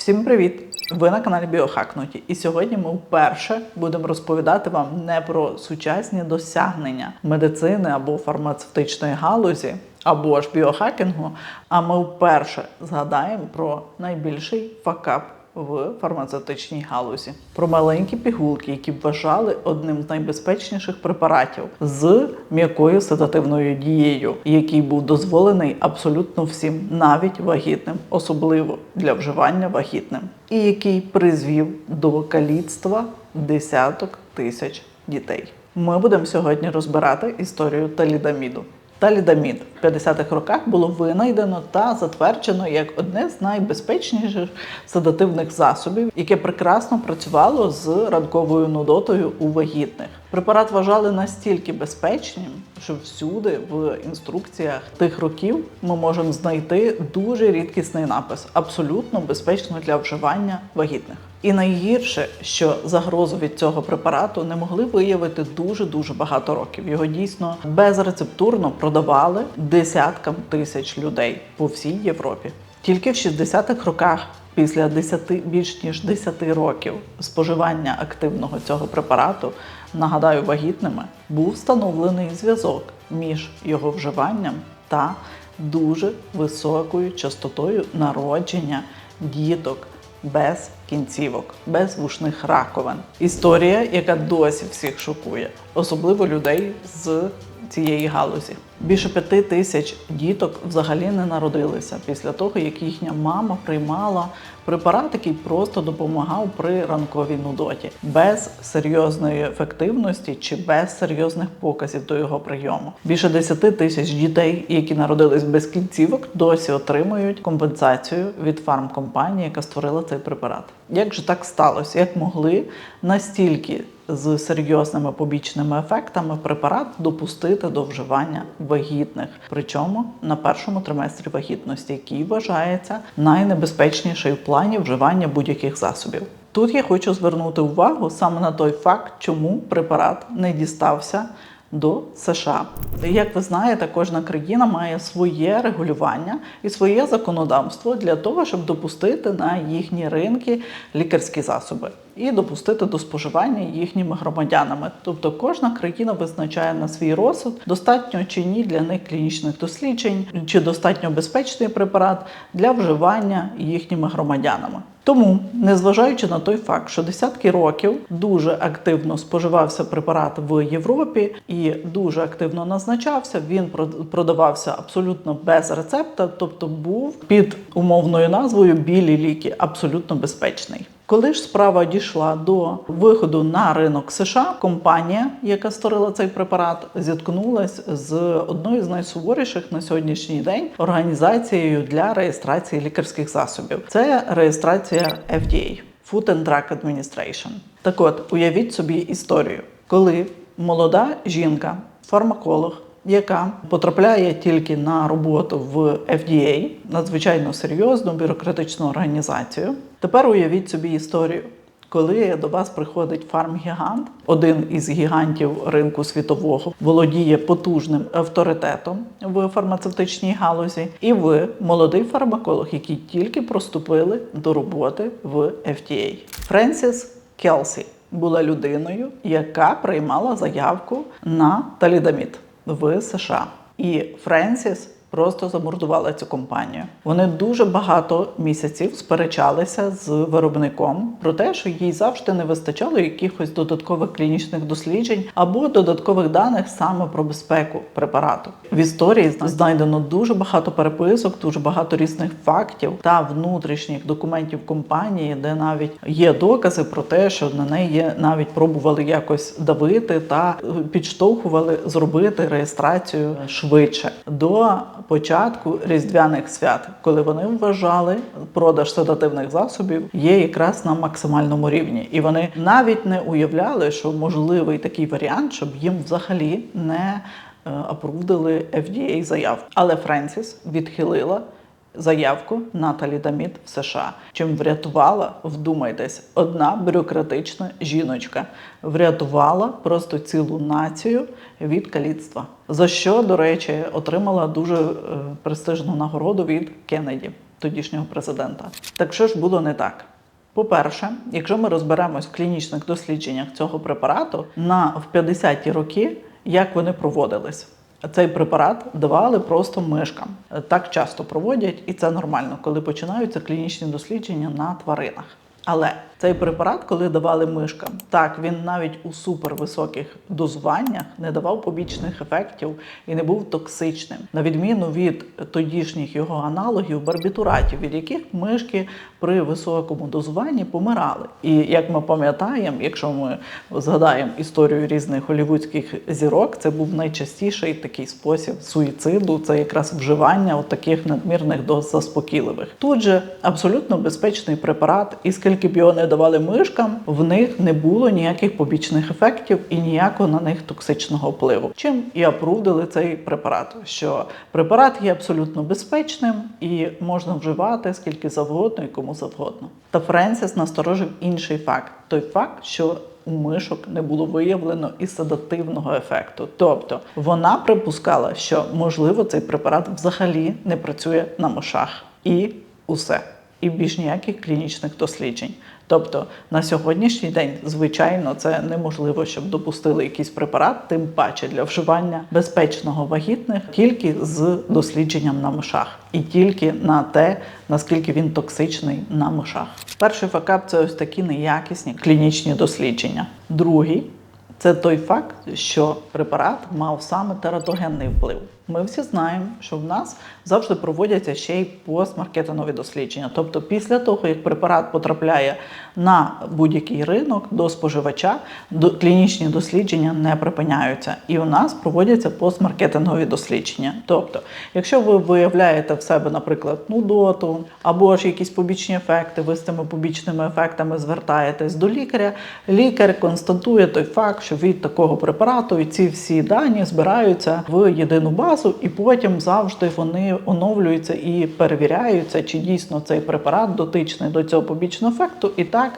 Всім привіт! Ви на каналі Біохакнуті. І сьогодні ми вперше будемо розповідати вам не про сучасні досягнення медицини або фармацевтичної галузі, або ж біохакінгу. А ми вперше згадаємо про найбільший факап в фармацевтичній галузі. Про маленькі пігулки, які вважали одним з найбезпечніших препаратів з м'якою седативною дією, який був дозволений абсолютно всім, навіть вагітним, особливо для вживання вагітним, і який призвів до каліцтва десяток тисяч дітей. Ми будемо сьогодні розбирати історію талідаміду. Талідамід в 50-х роках було винайдено та затверджено як одне з найбезпечніших седативних засобів, яке прекрасно працювало з ранковою нудотою у вагітних. Препарат вважали настільки безпечним, що всюди в інструкціях тих років ми можемо знайти дуже рідкісний напис, абсолютно безпечно для вживання вагітних. І найгірше, що загрозу від цього препарату не могли виявити дуже дуже багато років. Його дійсно безрецептурно продавали десяткам тисяч людей по всій Європі. Тільки в 60-х роках, після 10, більш ніж 10 років споживання активного цього препарату, нагадаю, вагітними, був встановлений зв'язок між його вживанням та дуже високою частотою народження діток без кінцівок, без вушних раковин. Історія, яка досі всіх шокує, особливо людей з цієї галузі. Більше п'яти тисяч діток взагалі не народилися після того, як їхня мама приймала препарат, який просто допомагав при ранковій нудоті, без серйозної ефективності чи без серйозних показів до його прийому. Більше 10 тисяч дітей, які народились без кінцівок, досі отримують компенсацію від фармкомпанії, яка створила цей препарат. Як же так сталося? Як могли настільки з серйозними побічними ефектами препарат допустити до вживання вагітних, причому на першому триместрі вагітності, який вважається найнебезпечніший в плані вживання будь-яких засобів. Тут я хочу звернути увагу саме на той факт, чому препарат не дістався до США. Як ви знаєте, кожна країна має своє регулювання і своє законодавство для того, щоб допустити на їхні ринки лікарські засоби і допустити до споживання їхніми громадянами. Тобто кожна країна визначає на свій розсуд, достатньо чи ні для них клінічних досліджень, чи достатньо безпечний препарат для вживання їхніми громадянами. Тому, незважаючи на той факт, що десятки років дуже активно споживався препарат в Європі і дуже активно назначався, він продавався абсолютно без рецепта, тобто був під умовною назвою білі ліки, абсолютно безпечний. Коли ж справа дійшла до виходу на ринок США, компанія, яка створила цей препарат, зіткнулася з одною з найсуворіших на сьогоднішній день організацією для реєстрації лікарських засобів. Це реєстрація FDA – Food and Drug Administration. Так от, уявіть собі історію, коли молода жінка, фармаколог яка потрапляє тільки на роботу в FDA, надзвичайно серйозну бюрократичну організацію. Тепер уявіть собі історію. Коли до вас приходить фармгігант, один із гігантів ринку світового володіє потужним авторитетом в фармацевтичній галузі, і ви молодий фармаколог, який тільки проступили до роботи в FDA. Френсіс Келсі була людиною, яка приймала заявку на талідамід в США. І Френсіс просто замордувала цю компанію. Вони дуже багато місяців сперечалися з виробником про те, що їй завжди не вистачало якихось додаткових клінічних досліджень або додаткових даних саме про безпеку препарату. В історії знайдено дуже багато переписок, дуже багато різних фактів та внутрішніх документів компанії, де навіть є докази про те, що на неї навіть пробували якось давити та підштовхували зробити реєстрацію швидше до початку різдвяних свят, коли вони вважали продаж седативних засобів є якраз на максимальному рівні, і вони навіть не уявляли, що можливий такий варіант, щоб їм взагалі не апрувдили FDA заяв. Але Френсіс відхилила. Заявку на талідамід в США, чим врятувала, вдумайтесь, одна бюрократична жіночка врятувала просто цілу націю від каліцтва. За що, до речі, отримала дуже е, престижну нагороду від Кеннеді. тодішнього президента. Так що ж було не так? По-перше, якщо ми розберемось в клінічних дослідженнях цього препарату на в 50-ті роки, як вони проводились. Цей препарат давали просто мишкам. Так часто проводять, і це нормально, коли починаються клінічні дослідження на тваринах. Але цей препарат, коли давали мишкам, так він навіть у супервисоких дозуваннях не давав побічних ефектів і не був токсичним, на відміну від тодішніх його аналогів барбітуратів, від яких мишки при високому дозуванні помирали. І як ми пам'ятаємо, якщо ми згадаємо історію різних голівудських зірок, це був найчастіший такий спосіб суїциду, це якраз вживання таких надмірних доз заспокійливих. Тут же абсолютно безпечний препарат, і скільки б його не давали мишкам, в них не було ніяких побічних ефектів і ніякого на них токсичного впливу. Чим і опрувдили цей препарат, що препарат є абсолютно безпечним і можна вживати скільки завгодно і кому завгодно. Та Френсіс насторожив інший факт: той факт, що у мишок не було виявлено і седативного ефекту. Тобто вона припускала, що можливо цей препарат взагалі не працює на мишах, і усе. І більш ніяких клінічних досліджень. Тобто на сьогоднішній день, звичайно, це неможливо, щоб допустили якийсь препарат, тим паче для вживання безпечного вагітних тільки з дослідженням на мишах, і тільки на те, наскільки він токсичний на мишах. Перший факап це ось такі неякісні клінічні дослідження. Другий це той факт, що препарат мав саме тератогенний вплив. Ми всі знаємо, що в нас завжди проводяться ще й постмаркетингові дослідження. Тобто, після того, як препарат потрапляє на будь-який ринок до споживача, клінічні дослідження не припиняються. І у нас проводяться постмаркетингові дослідження. Тобто, якщо ви виявляєте в себе, наприклад, нудоту або ж якісь побічні ефекти, ви з цими побічними ефектами звертаєтесь до лікаря. Лікар констатує той факт, що від такого препарату і ці всі дані збираються в єдину базу, і потім завжди вони оновлюються і перевіряються, чи дійсно цей препарат дотичний до цього побічного ефекту. І так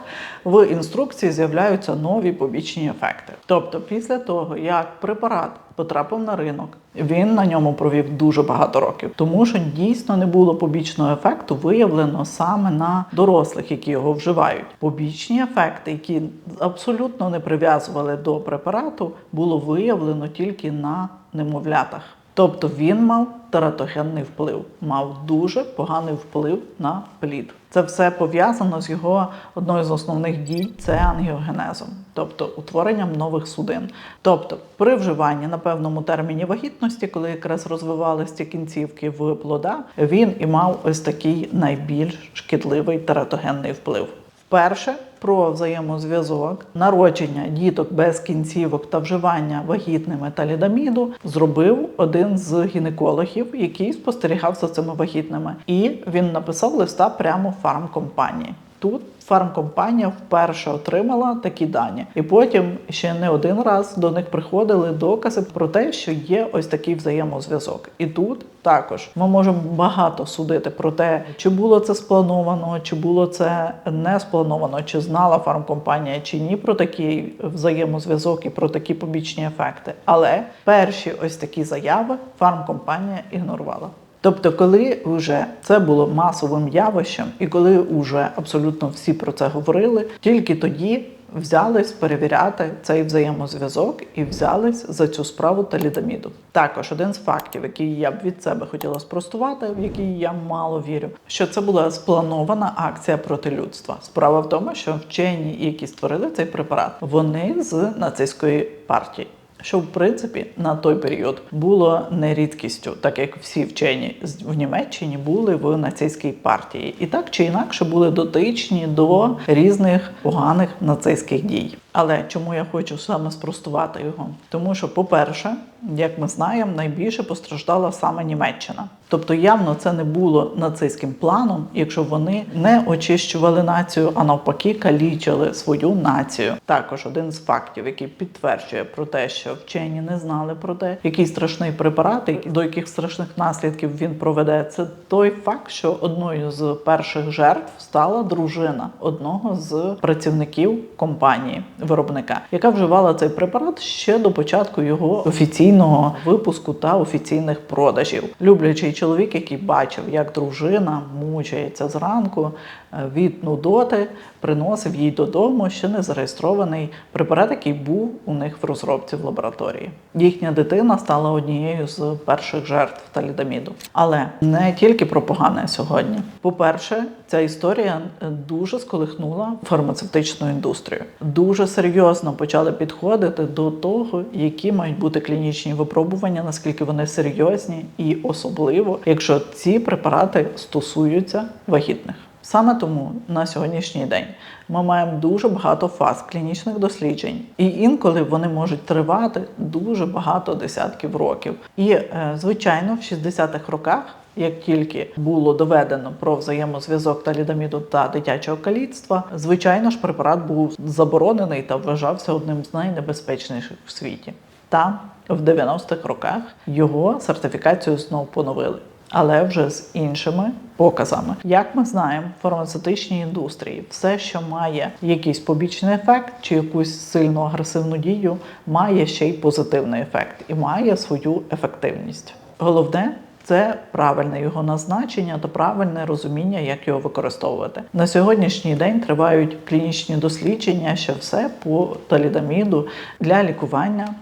в інструкції з'являються нові побічні ефекти. Тобто, після того як препарат потрапив на ринок, він на ньому провів дуже багато років, тому що дійсно не було побічного ефекту, виявлено саме на дорослих, які його вживають. Побічні ефекти, які абсолютно не прив'язували до препарату, було виявлено тільки на немовлятах. Тобто він мав тератогенний вплив, мав дуже поганий вплив на плід. Це все пов'язано з його одною з основних дій це ангіогенезом, тобто утворенням нових судин. Тобто, при вживанні на певному терміні вагітності, коли якраз розвивалися ці кінцівки в плода, він і мав ось такий найбільш шкідливий тератогенний вплив. Вперше про взаємозв'язок народження діток без кінцівок та вживання вагітними талідаміду зробив один з гінекологів, який спостерігав за цими вагітними, і він написав листа прямо фармкомпанії. Тут фармкомпанія вперше отримала такі дані, і потім ще не один раз до них приходили докази про те, що є ось такий взаємозв'язок. І тут також ми можемо багато судити про те, чи було це сплановано, чи було це не сплановано, чи знала фармкомпанія чи ні про такий взаємозв'язок і про такі побічні ефекти. Але перші ось такі заяви фармкомпанія ігнорувала. Тобто, коли вже це було масовим явищем, і коли вже абсолютно всі про це говорили, тільки тоді взялись перевіряти цей взаємозв'язок і взялись за цю справу талідаміду. Також один з фактів, який я б від себе хотіла спростувати, в який я мало вірю, що це була спланована акція проти людства. Справа в тому, що вчені, які створили цей препарат, вони з нацистської партії що в принципі на той період було не рідкістю, так як всі вчені в Німеччині були в нацистській партії, і так чи інакше були дотичні до різних поганих нацистських дій. Але чому я хочу саме спростувати його? Тому що, по-перше, як ми знаємо, найбільше постраждала саме Німеччина. Тобто, явно це не було нацистським планом, якщо вони не очищували націю, а навпаки, калічили свою націю. Також один з фактів, який підтверджує про те, що вчені не знали про те, який страшний препарат, до яких страшних наслідків він проведе. Це той факт, що одною з перших жертв стала дружина одного з працівників компанії виробника, яка вживала цей препарат ще до початку його офіційного випуску та офіційних продажів. Люблячий чоловік, який бачив, як дружина мучається зранку е, від нудоти, приносив їй додому ще не зареєстрований препарат, який був у них в розробці в лабораторії. Їхня дитина стала однією з перших жертв талідоміду. Але не тільки про погане сьогодні. По-перше, ця історія е, дуже сколихнула фармацевтичну індустрію. Дуже серйозно почали підходити до того, які мають бути клінічні випробування, наскільки вони серйозні, і особливо, якщо ці препарати стосуються вагітних. Саме тому на сьогоднішній день ми маємо дуже багато фаз клінічних досліджень, і інколи вони можуть тривати дуже багато десятків років. І е, звичайно, в 60-х роках, як тільки було доведено про взаємозв'язок талідоміду та дитячого каліцтва, звичайно ж препарат був заборонений та вважався одним з найнебезпечніших в світі. Та в 90-х роках його сертифікацію знов поновили але вже з іншими показами. Як ми знаємо, в фармацевтичній індустрії все, що має якийсь побічний ефект чи якусь сильну агресивну дію, має ще й позитивний ефект і має свою ефективність. Головне. Це правильне його назначення та правильне розуміння, як його використовувати. На сьогоднішній день тривають клінічні дослідження, що все по талідаміду для лікування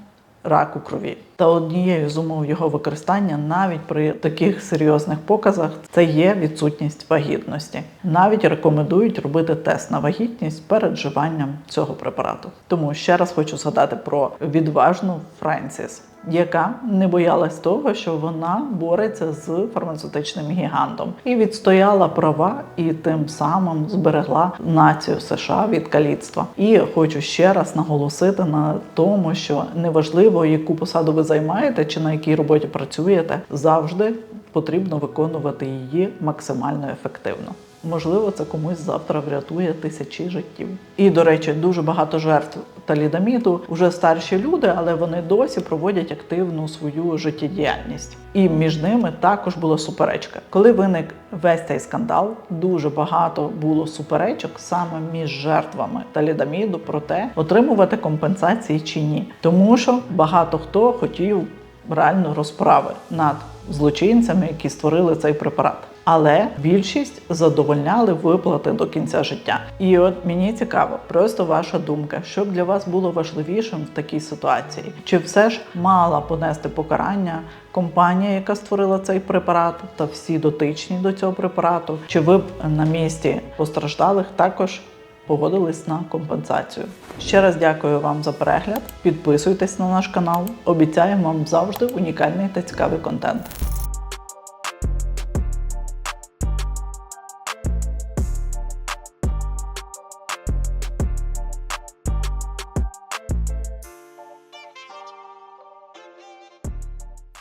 раку крові. Та однією з умов його використання навіть при таких серйозних показах це є відсутність вагітності. Навіть рекомендують робити тест на вагітність перед вживанням цього препарату. Тому ще раз хочу згадати про відважну Френсіс. Яка не боялась того, що вона бореться з фармацевтичним гігантом і відстояла права, і тим самим зберегла націю США від каліцтва. І хочу ще раз наголосити на тому, що неважливо, яку посаду ви займаєте чи на якій роботі працюєте, завжди потрібно виконувати її максимально ефективно. Можливо, це комусь завтра врятує тисячі життів. І, до речі, дуже багато жертв талідоміду вже старші люди, але вони досі проводять активну свою життєдіяльність. І між ними також була суперечка. Коли виник весь цей скандал, дуже багато було суперечок саме між жертвами талідоміду про те, отримувати компенсації чи ні, тому що багато хто хотів реально розправи над злочинцями, які створили цей препарат. Але більшість задовольняли виплати до кінця життя. І от мені цікаво, просто ваша думка, що б для вас було важливішим в такій ситуації? Чи все ж мала понести покарання компанія, яка створила цей препарат, та всі дотичні до цього препарату? Чи ви б на місці постраждалих також погодились на компенсацію? Ще раз дякую вам за перегляд. Підписуйтесь на наш канал. Обіцяємо вам завжди унікальний та цікавий контент.